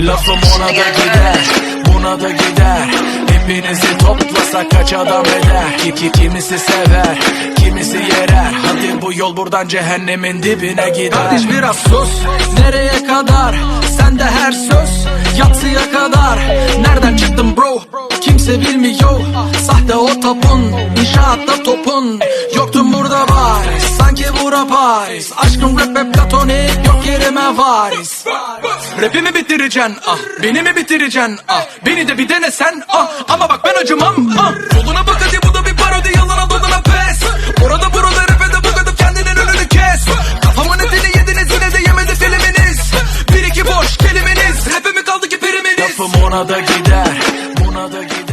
Lafım ona da gider Buna da gider. Hepinizi toplasak kaç adam eder? Ki, ki, Kimisi sever Kimisi yerer. Hadi bu yol buradan cehennemin dibine gider. Kardeş biraz sus. Nereye kadar? Sende her söz Yatsıya kadar. Nereden çıktın bro? Kimse bilmiyor. Sahte o tapun İnşaatta topun. Yoktun burada bari. Sanki bura Paris. Aşkım rap hep platonik Ciğerime varis. Rapi mi bitireceksin ah. Beni mi bitireceksin ah. Beni de bir denesen ah. Ama bak ben acımam ah. Soluna bak hadi bu da bir parodi. Yalana dolana pes. Orada burada rapede bu kadar kendinin önünü kes. Kafamın etini yediniz yine de yemedi filminiz Bir iki boş kelimeniz. Rapimi kaldı ki priminiz Lafım ona da gider Buna da gider.